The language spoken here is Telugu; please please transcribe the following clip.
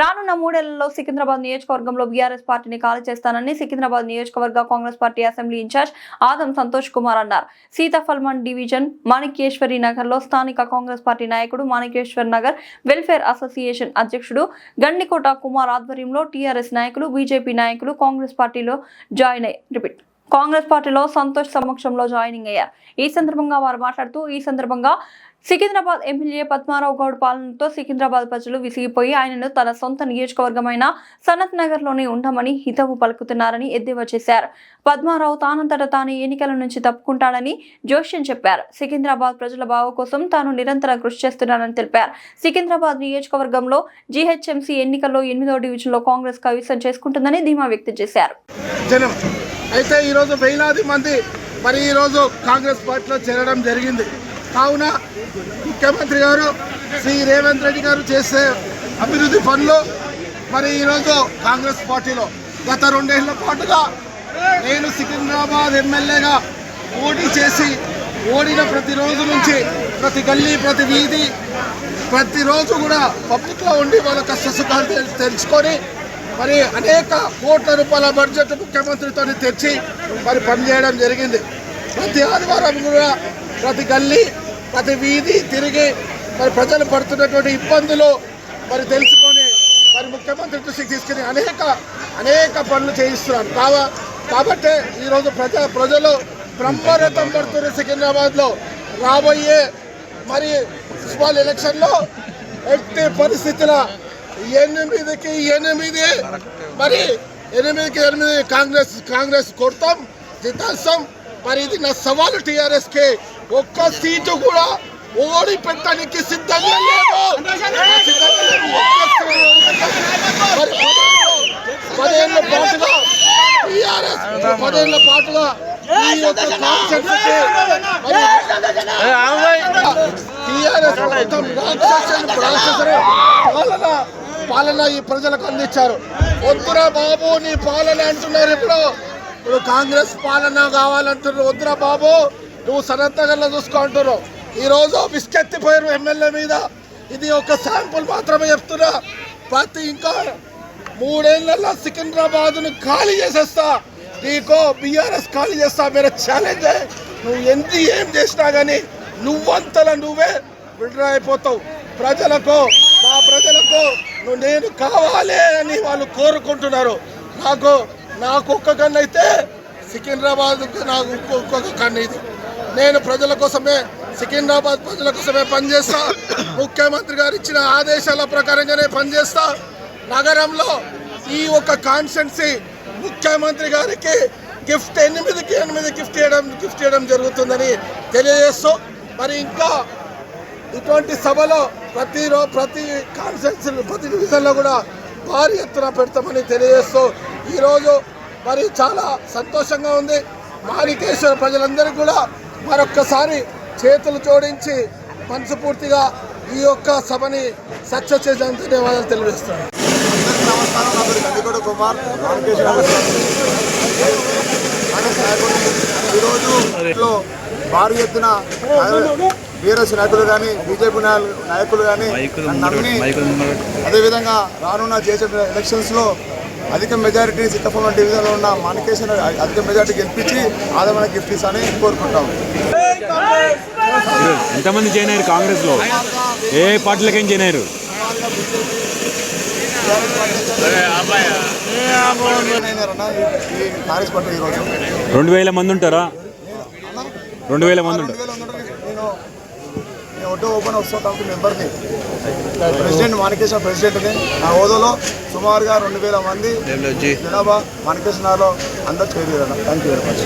రానున్న మూడేళ్ళలో సికింద్రాబాద్ నియోజకవర్గంలో బీఆర్ఎస్ పార్టీని ఖాళీ చేస్తానని సికింద్రాబాద్ నియోజకవర్గ Congress party assembly in-charge Adam Santosh Kumar అన్నారు. సీతాఫల్మన్ డివిజన్ మాణిక్యేశ్వరి నగర్లో స్థానిక కాంగ్రెస్ పార్టీ నాయకుడు మాణికేశ్వర్ నగర్ వెల్ఫేర్ అసోసియేషన్ అధ్యక్షుడు గండికోట కుమార్ ఆధ్వర్యంలో టీఆర్ఎస్ నాయకులు బీజేపీ నాయకులు కాంగ్రెస్ పార్టీలో జాయిన్ అయ్యారు. రిపీట్. కాంగ్రెస్ పార్టీలో సంతోష్ సమక్షంలో జాయినింగ్ అయ్యారు. ఈ సందర్భంగా వారు మాట్లాడుతూ ఈ సందర్భంగా సికింద్రాబాద్ ఎమ్మెల్యే పద్మారావు గౌడ్ పాలనతో సికింద్రాబాద్ ప్రజలు విసిగిపోయి ఆయనను తన సొంత నియోజకవర్గమైన సనత్ నగర్లోనే ఉండమని హితవు పలుకుతున్నారని ఎద్దేవా చేశారు. పద్మారావు తానంతట తాను ఎన్నికల నుంచి తప్పుకుంటాడని జోష్యం చెప్పారు. సికింద్రాబాద్ ప్రజల బావ కోసం తాను నిరంతరం కృషి చేస్తున్నానని తెలిపారు. సికింద్రాబాద్ నియోజకవర్గంలో జీహెచ్ఎంసీ ఎన్నికల్లో ఎనిమిదో డివిజన్లో కాంగ్రెస్ కవిసం చేసుకుంటుందని ధీమా వ్యక్తం చేశారు. అయితే ఈరోజు వేలాది మంది మరి ఈరోజు కాంగ్రెస్ పార్టీలో చేరడం జరిగింది. కావున ముఖ్యమంత్రి గారు శ్రీ రేవంత్ రెడ్డి గారు చేసే అభివృద్ధి పనులు మరి ఈరోజు కాంగ్రెస్ పార్టీలో గత రెండేళ్ళ పాటుగా నేను సికింద్రాబాద్ ఎమ్మెల్యేగా పోటీ చేసి ఓడిన ప్రతిరోజు నుంచి ప్రతి గల్లీ ప్రతి వీధి ప్రతిరోజు కూడా పబ్లిక్లో ఉండి వాళ్ళ కష్ట సుఖాలు తెలుసుకొని మరి అనేక కోట్ల రూపాయల బడ్జెట్ ముఖ్యమంత్రితో తెచ్చి మరి పనిచేయడం జరిగింది. ప్రతి ఆదివారం కూడా ప్రతి గల్లీ ప్రతి వీధి తిరిగి మరి ప్రజలు పడుతున్నటువంటి ఇబ్బందులు మరి తెలుసుకొని మరి ముఖ్యమంత్రి దృష్టికి తీసుకుని అనేక అనేక పనులు చేయిస్తున్నారు. కావ కాబట్టే ఈరోజు ప్రజ ప్రజలు బ్రహ్మరథం పడుతున్న సికింద్రాబాద్లో రాబోయే మరి మున్సిపల్ ఎలక్షన్లో ఎట్టి పరిస్థితుల ఎనిమిదికి ఎనిమిది. మరి ఎనిమిదికి ఎనిమిది కాంగ్రెస్ కాంగ్రెస్ కొడతాం జితాస్తాం మరి ఇది నా సవాలు టిఆర్ఎస్కి ఒక్క సీటు కూడా ఓడి పెట్టడానికి సిద్ధంగా పదేళ్ళ పాటుగా టిఆర్ఎస్ పదేళ్ళ పాటుగా ఈ యొక్క కాన్సెప్ట్ మరి టీఆర్ఎస్ మొత్తం రాక్షసులు రాక్షసులు పాలన పాలన ఈ ప్రజలకు అందించారు. వద్దురా బాబు నీ పాలన అంటున్నారు ఇప్పుడు. ఇప్పుడు కాంగ్రెస్ పాలన కావాలంటున్నారు. వద్దురా బాబు నువ్వు సనత్తగల్లో చూసుకో అంటున్నావు ఈ విస్కెత్తిపోయారు ఎమ్మెల్యే మీద. ఇది ఒక శాంపుల్ మాత్రమే చెప్తున్నా. ప్రతి ఇంకా మూడేళ్ళలో సికింద్రాబాద్ను ఖాళీ చేసేస్తా. నీకో బీఆర్ఎస్ ఖాళీ చేస్తా. మీరు ఛాలెంజ్ నువ్వు ఎంత ఏం చేసినా కానీ నువ్వంతలా నువ్వే విడ్రా అయిపోతావు ప్రజలకు ప్రజలకు నేను కావాలి అని వాళ్ళు కోరుకుంటున్నారు. నాకు నాకు ఒక్క కన్ను అయితే సికింద్రాబాద్ నాకు ఒక్కొక్క కన్ను ఇది. నేను ప్రజల కోసమే సికింద్రాబాద్ ప్రజల కోసమే పనిచేస్తా. ముఖ్యమంత్రి గారు ఇచ్చిన ఆదేశాల ప్రకారంగానే పనిచేస్తా. నగరంలో ఈ ఒక కాన్స్టెన్సీ ముఖ్యమంత్రి గారికి గిఫ్ట్ ఎనిమిదికి ఎనిమిది గిఫ్ట్ చేయడం గిఫ్ట్ చేయడం జరుగుతుందని తెలియజేస్తూ మరి ఇంకా ఇటువంటి సభలో ప్రతి ప్రతి కాన్ఫరెన్స్ ప్రతి డివిజన్లో కూడా భారీ ఎత్తున పెడతామని తెలియజేస్తూ ఈరోజు మరి చాలా సంతోషంగా ఉంది. మాణికేశ్వర ప్రజలందరికీ కూడా మరొక్కసారి చేతులు జోడించి మనసుపూర్తిగా ఈ యొక్క సభని సక్సెస్ చేసిన ధన్యవాదాలు తెలియజేస్తున్నాను. నమస్కారం నా పేరు కుమార్ ఈరోజు భారీ ఎత్తున బీఆర్ఎస్ నాయకులు కానీ బీజేపీ నాయకులు కానీ నమ్మి అదేవిధంగా రానున్న చేసే ఎలక్షన్స్లో అధిక మెజారిటీ సీతాఫలం డివిజన్లో ఉన్న మాణికేశ్వర అధిక మెజారిటీ గెలిపించి ఆదమైన గిఫ్ట్ ఇస్తానని కోరుకుంటాం. ఎంతమంది జాయిన్ అయ్యారు కాంగ్రెస్లో ఏ పార్టీలకైనా జాయిన్ అయ్యారు? రెండు వేల మంది ఉంటారా? రెండు వేల మంది ఉంటారు రెండు వేల మంది నేను నేను ఒడ్డు ఓపెన్ వస్తాను కాబట్టి మెంబర్ని. ప్రెసిడెంట్ మాణికేశ్వర ప్రెసిడెంట్ని. నా హోదాలో సుమారుగా రెండు వేల మంది జనాభా మాణికేశ్వరలో అందరూ చేరారు థ్యాంక్ యూ వెరీ మచ్